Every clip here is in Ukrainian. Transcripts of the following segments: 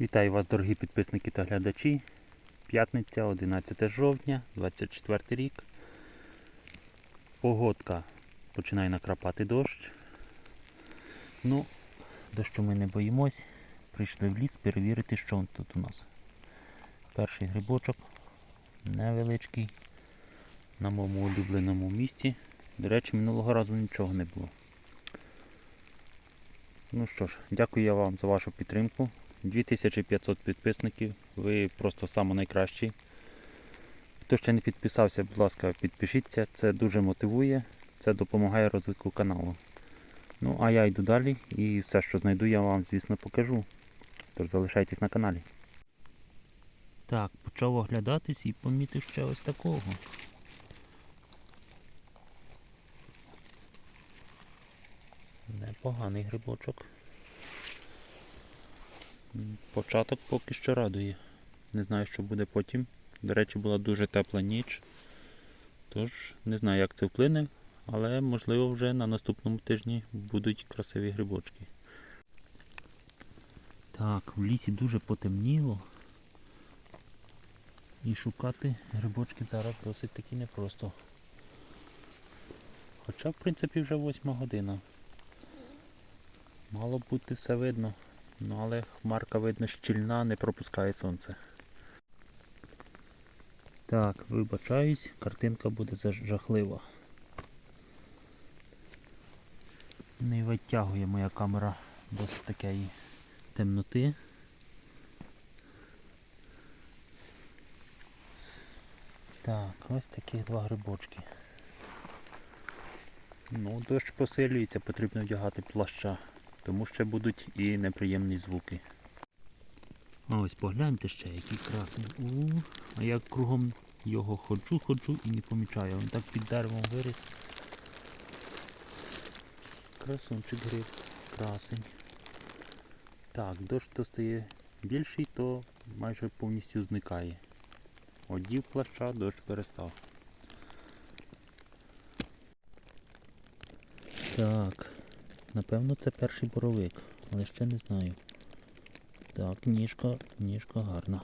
Вітаю вас, дорогі підписники та глядачі. П'ятниця, 11 жовтня, 24 рік. Погодка починає накрапати дощ. Ну, дощу ми не боїмось. Прийшли в ліс перевірити, що тут у нас. Перший грибочок невеличкий. На моєму улюбленому місці. До речі, минулого разу нічого не було. Ну що ж, дякую я вам за вашу підтримку. 2500 підписників. Ви просто саме найкращі. Хто ще не підписався, будь ласка, підпишіться. Це дуже мотивує, це допомагає розвитку каналу. Ну, а я йду далі і все, що знайду, я вам, звісно, покажу. Тож залишайтесь на каналі. Так, почав оглядатись і помітив ще ось такого. Непоганий грибочок. Початок поки що радує. Не знаю, що буде потім. До речі, була дуже тепла ніч. Тож не знаю, як це вплине, але можливо вже на наступному тижні будуть красиві грибочки. Так, в лісі дуже потемніло. І шукати грибочки зараз досить таки непросто. Хоча, в принципі, вже восьма година. Мало б бути все видно. Ну, але хмарка видно щільна, не пропускає сонце. Так, вибачаюсь, картинка буде жахлива. Не витягує моя камера досить такої темноти. Так, ось такі два грибочки. Ну, дощ посилюється, потрібно вдягати плаща, тому ще будуть і неприємні звуки. Ось погляньте ще, який красень. У, а я кругом його ходжу, ходжу і не помічаю. Він так під деревом виріс. Красунчик гриб, красень. Так, дощ то стає більший, то майже повністю зникає. Одів плаща, дощ перестав. Так, напевно це перший боровик, але ще не знаю. Так, ніжка, ніжка гарна.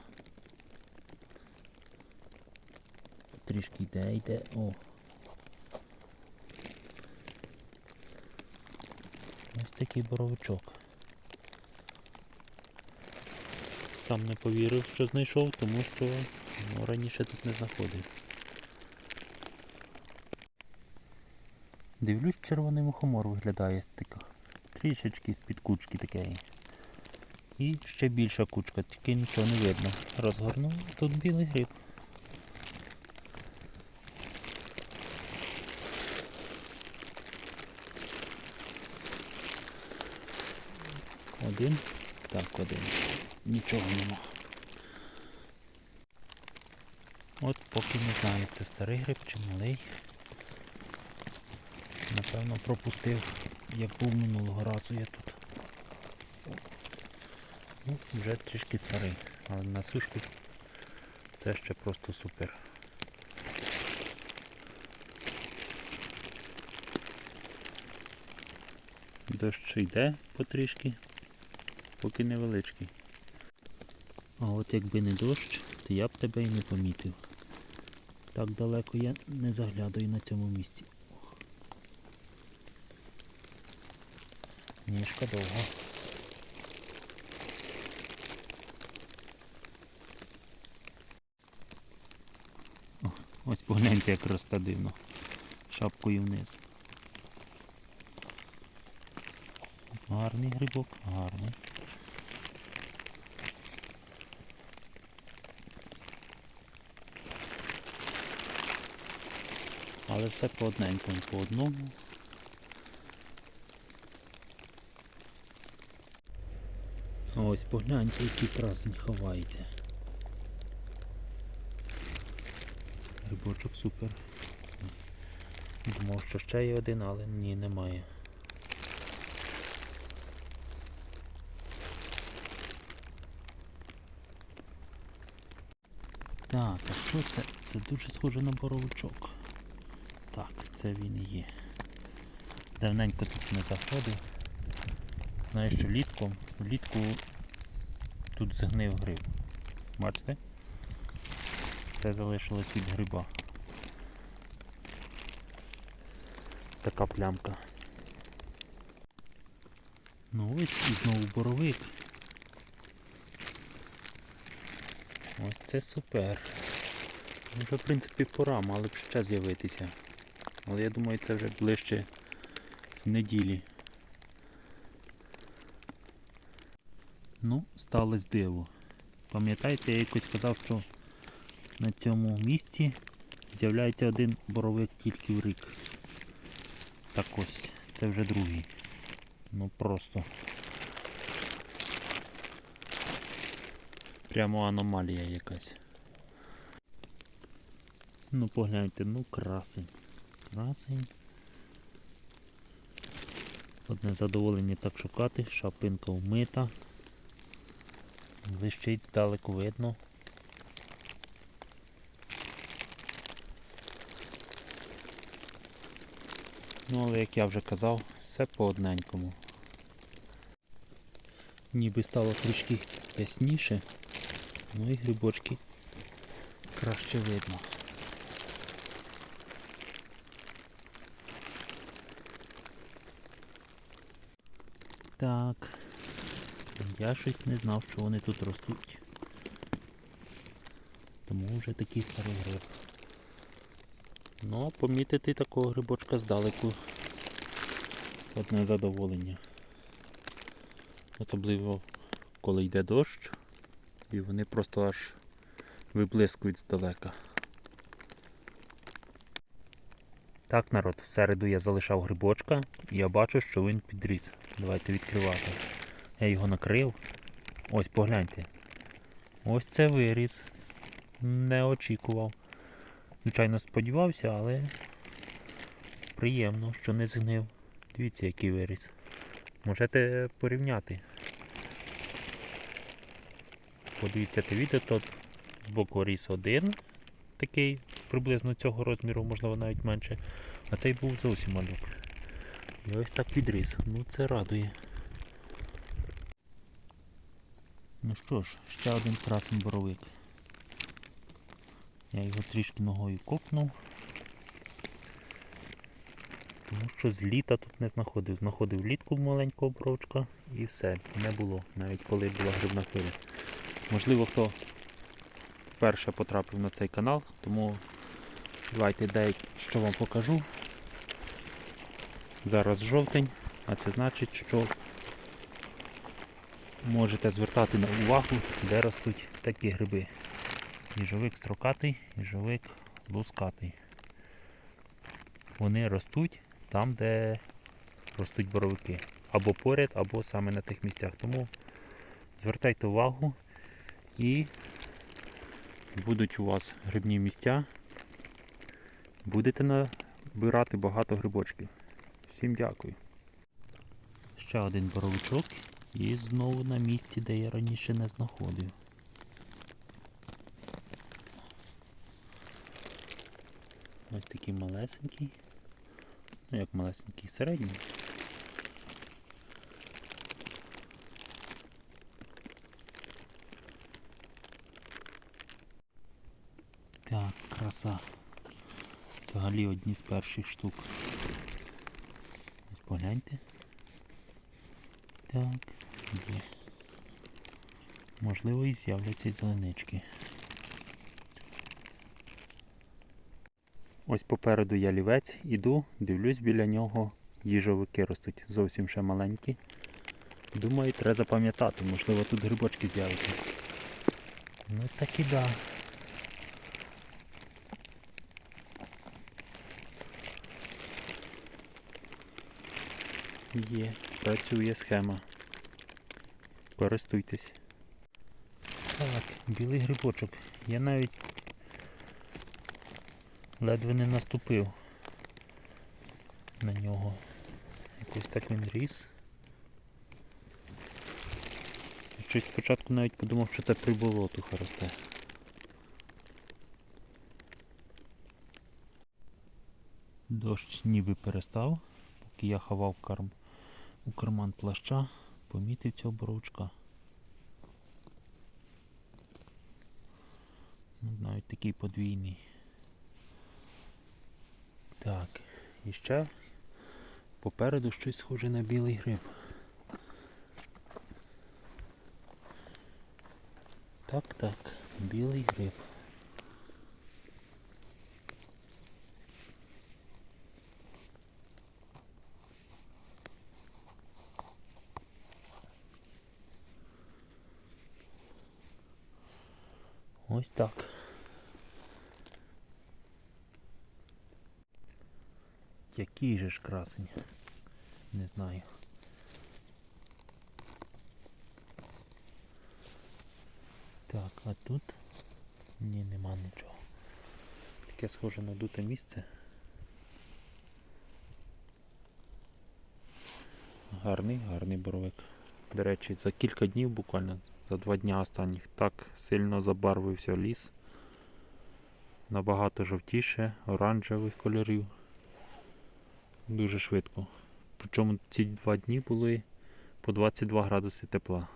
Трішки йде, йде. О. Ось такий боровичок. Сам не повірив, що знайшов, тому що ну, раніше тут не знаходив. Дивлюсь, червоний мухомор виглядає з таких. Трішечки з-під кучки такої. І ще більша кучка, тільки нічого не видно. Розгорнув, тут білий гриб. Один. Так, один. Нічого нема. От поки не знаю, це старий гриб чи малий. Напевно пропустив, як був минулого разу я тут. Ну, вже трішки старий, але на сушку це ще просто супер. Дощ йде потрішки, поки невеличкий. А от якби не дощ, то я б тебе і не помітив. Так далеко я не заглядаю на цьому місці. Ніжка довга. Ось погляньте, як росте дивно. Шапкою вниз. Гарний грибок, гарний. Але все по одненькому, по одному. Ось погляньте, який красень ховається. Грибочок супер. Думав, що ще є один, але ні, немає. Так, а що це? Це дуже схоже на боровичок. Так, це він і є. Давненько тут не заходив. Знаю, що літком, влітку тут згнив гриб. Бачите? Це залишилось від гриба. Така плямка. Ну ось і знову боровик. Ось це супер. Ну, Вже в принципі пора, мали б ще з'явитися. Але я думаю це вже ближче з неділі. Ну, сталося диво. Пам'ятаєте, я якось казав, що на цьому місці з'являється один боровик тільки в рік. Так ось, це вже другий. Ну просто. Прямо аномалія якась. Ну погляньте, ну красень. Красень. Одне задоволення так шукати, шапинка вмита. Блищить здалеку видно. Ну, але як я вже казав, все по одненькому. Ніби стало трішки ясніше, ну і грибочки краще видно. Так. Я щось не знав, що вони тут ростуть. Тому вже такий старий гриб. Ну, а помітити такого грибочка здалеку одне задоволення. Особливо коли йде дощ і вони просто аж виблискують здалека. Так, народ, в середу я залишав грибочка і я бачу, що він підріс. Давайте відкривати. Я його накрив. Ось погляньте. Ось це виріс. Не очікував. Звичайно, сподівався, але приємно, що не згнив. Дивіться, який виріс. Можете порівняти. Подивіться те відео, тут збоку ріс один, такий приблизно цього розміру, можливо навіть менше. А цей був зовсім малюк. І ось так підріс. Ну це радує. Ну що ж, ще один красний боровик. Я його трішки ногою копнув. Тому що з літа тут не знаходив. Знаходив влітку маленького бровчка і все, не було, навіть коли була грибна хвиля. Можливо, хто вперше потрапив на цей канал, тому давайте деякі, що вам покажу. Зараз жовтень, а це значить, що можете звертати на увагу, де ростуть такі гриби. Їжовик строкатий, їжовик лускатий. Вони ростуть там, де ростуть боровики. Або поряд, або саме на тих місцях. Тому звертайте увагу і будуть у вас грибні місця. Будете набирати багато грибочків. Всім дякую. Ще один боровичок і знову на місці, де я раніше не знаходив. Ось такий малесенький. Ну як малесенький, середній. Так, краса. Взагалі одні з перших штук. Ось погляньте. Так, є. Можливо і з'являться зеленички. Ось попереду я лівець, іду, дивлюсь біля нього їжовики ростуть, зовсім ще маленькі. Думаю, треба запам'ятати, можливо тут грибочки з'являться. Ну так і да. Є, працює схема. Користуйтесь. Так, білий грибочок. Я навіть ледве не наступив на нього. Якось так він ріс. Щось спочатку навіть подумав, що це приболотуха росте. Дощ ніби перестав, поки я хавав карм у карман плаща, Помітив помітиться обручка. Ну, навіть такий подвійний. Так, і ще попереду щось схоже на білий гриб. Так, так, білий гриб. Ось так. Який же ж красень? Не знаю. Так, а тут ні, нема нічого. Таке схоже на дуте місце. Гарний, гарний боровик. До речі, за кілька днів, буквально за два дні останніх, так сильно забарвився ліс. Набагато жовтіше, оранжевих кольорів. Дуже швидко. Причому ці два дні були по 22 градуси тепла.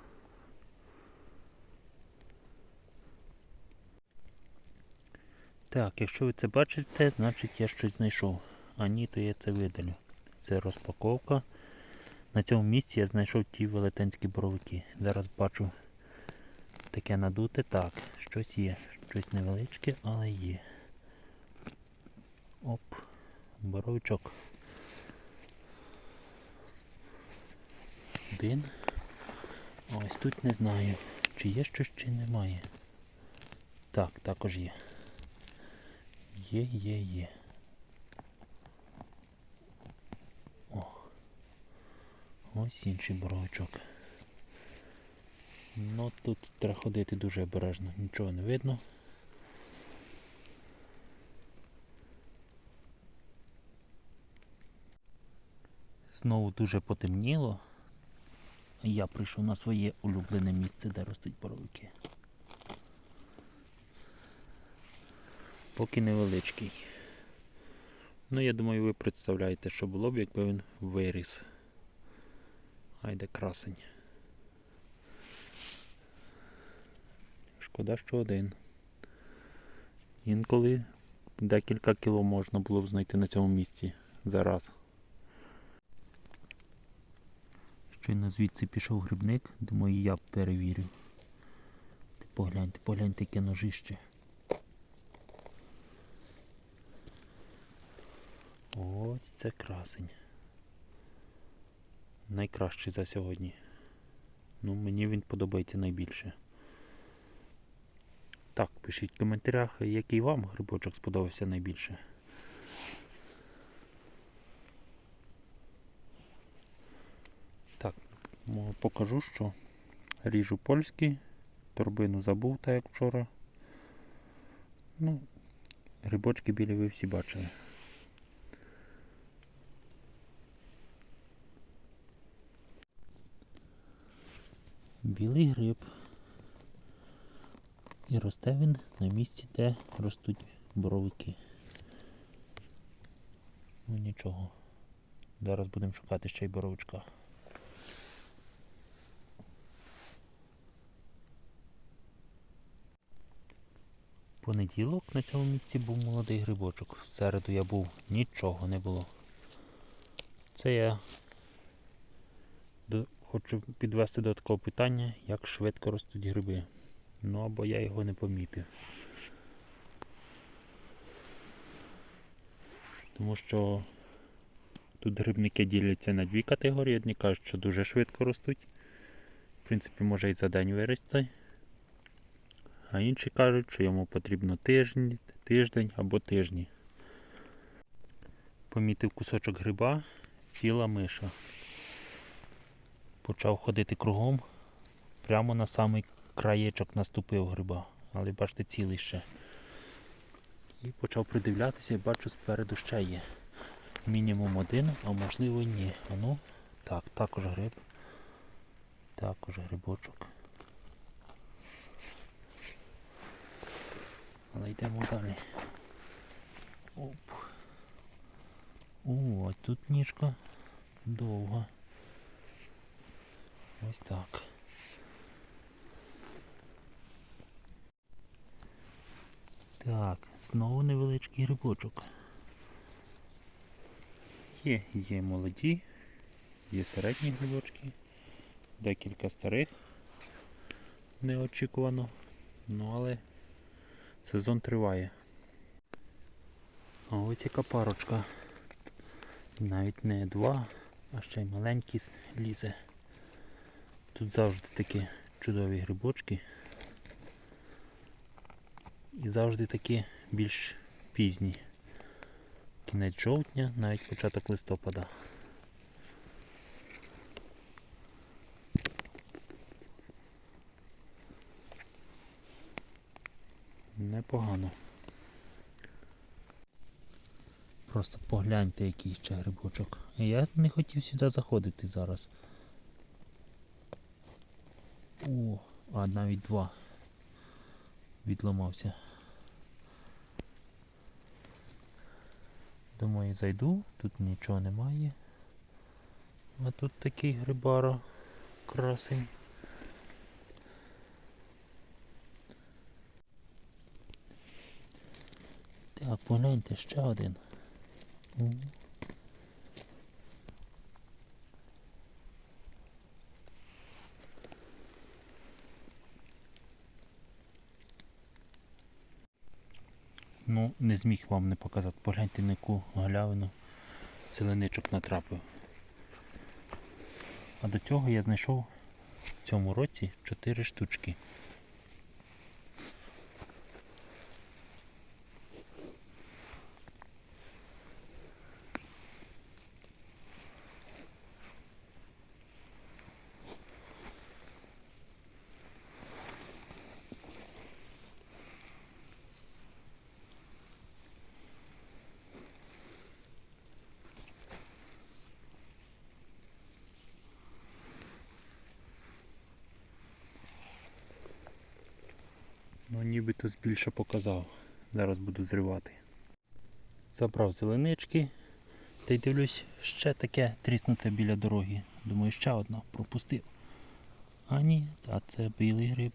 Так, якщо ви це бачите, значить я щось знайшов. А ні, то я це видалю. Це розпаковка. На цьому місці я знайшов ті велетенські боровики. Зараз бачу таке надуте. Так, щось є. Щось невеличке, але є. Оп, боровичок. Один. Ось тут не знаю, чи є щось, чи немає. Так, також є. Є, є, є. О. Ось інший боровичок. Ну тут треба ходити дуже обережно, нічого не видно. Знову дуже потемніло. Я прийшов на своє улюблене місце, де ростуть боровики. Поки невеличкий. Ну, я думаю, ви представляєте, що було б, якби він виріс. Айде красень. Шкода, що один. Інколи декілька кіло можна було б знайти на цьому місці зараз. Щойно звідси пішов грибник, думаю, я перевірю. Ти погляньте, погляньте, яке ножище. Ось це красень. Найкращий за сьогодні. Ну, мені він подобається найбільше. Так, пишіть в коментарях, який вам грибочок сподобався найбільше. Так, покажу, що ріжу польський, торбину забув, так як вчора. Ну, грибочки білі ви всі бачили. Білий гриб. І росте він на місці, де ростуть боровики. Ну нічого. Зараз будемо шукати ще й боровичка. Понеділок на цьому місці був молодий грибочок. В середу я був, нічого не було. Це я хочу підвести до такого питання, як швидко ростуть гриби. Ну або я його не помітив. Тому що тут грибники діляться на дві категорії. Одні кажуть, що дуже швидко ростуть. В принципі, може і за день вирости. А інші кажуть, що йому потрібно тиждень, тиждень або тижні. Помітив кусочок гриба, сіла миша. Почав ходити кругом, прямо на самий краєчок наступив гриба, але бачите, цілий ще. І почав придивлятися і бачу спереду ще є. Мінімум один, а можливо ні. А ну, так, також гриб. Також грибочок. Але йдемо далі. Оп. О, тут ніжка довга. Ось так. Так, знову невеличкий грибочок. Є, є молоді, є середні грибочки, декілька старих. Неочікувано. Ну але сезон триває. А ось яка парочка. Навіть не два, а ще й маленький с- лізе. Тут завжди такі чудові грибочки. І завжди такі більш пізні. Кінець жовтня, навіть початок листопада. Непогано. Просто погляньте, який ще грибочок. Я не хотів сюди заходити зараз. О, а навіть два. Відламався. Думаю, зайду, тут нічого немає. А тут такий грибара красий. Так, погляньте, ще один. Ну, не зміг вам не показати. Погляньте на яку галявину селеничок натрапив. А до цього я знайшов в цьому році 4 штучки. Ну нібито збільше показав. Зараз буду зривати. Забрав зеленички. Та й дивлюсь, ще таке тріснуте біля дороги. Думаю, ще одна пропустив. А ні, а це білий гриб.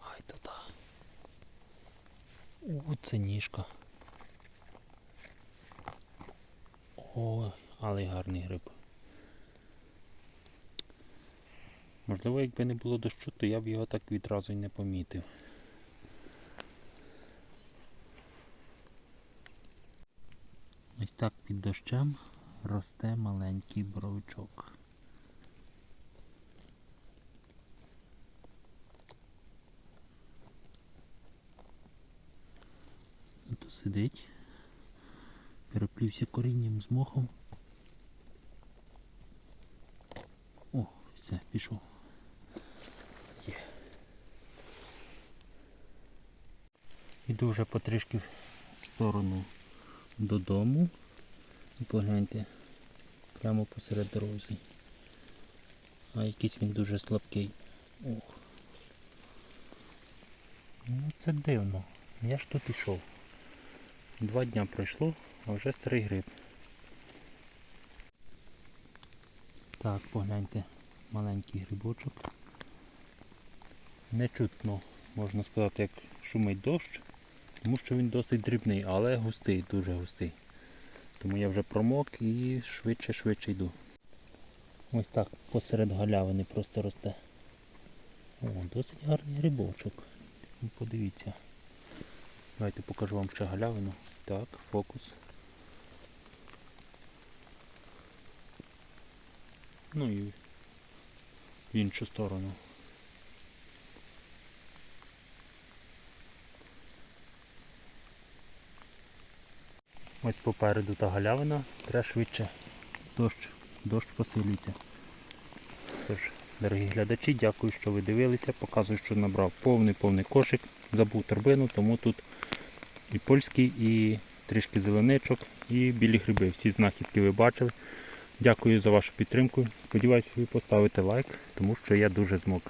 Ай та та. О, це ніжка. Ой, але гарний гриб. Можливо, якби не було дощу, то я б його так відразу й не помітив. Ось так під дощем росте маленький боровичок. Тут сидить переплівся корінням з мохом. О, все, пішов. Є. Іду вже потрішки в сторону додому. І погляньте, прямо посеред дороги. А якийсь він дуже слабкий. Ох. Ну це дивно. Я ж тут ішов. Два дня пройшло, а вже старий гриб. Так, погляньте, маленький грибочок. Не чутно, можна сказати, як шумить дощ, тому що він досить дрібний, але густий, дуже густий. Тому я вже промок і швидше-швидше йду. Ось так посеред галявини просто росте. О, досить гарний грибочок. Подивіться. Давайте покажу вам ще галявину. Так, фокус. Ну і в іншу сторону. Ось попереду та галявина, треба швидше. Дощ, дощ посилюється. Тож, дорогі глядачі, дякую, що ви дивилися. Показую, що набрав повний-повний кошик. Забув торбину, тому тут і польський, і трішки зеленичок, і білі гриби. Всі знахідки ви бачили. Дякую за вашу підтримку. Сподіваюсь, ви поставите лайк, тому що я дуже змог.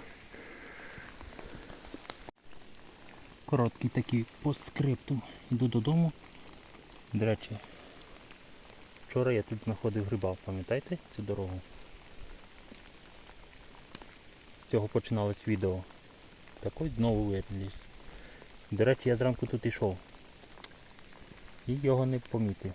Короткий такий постскриптум. Йду додому. До речі, Вчора я тут знаходив гриба, пам'ятаєте цю дорогу? З цього починалось відео. Так ось знову виліз. До речі, я зранку тут йшов. І його не помітив.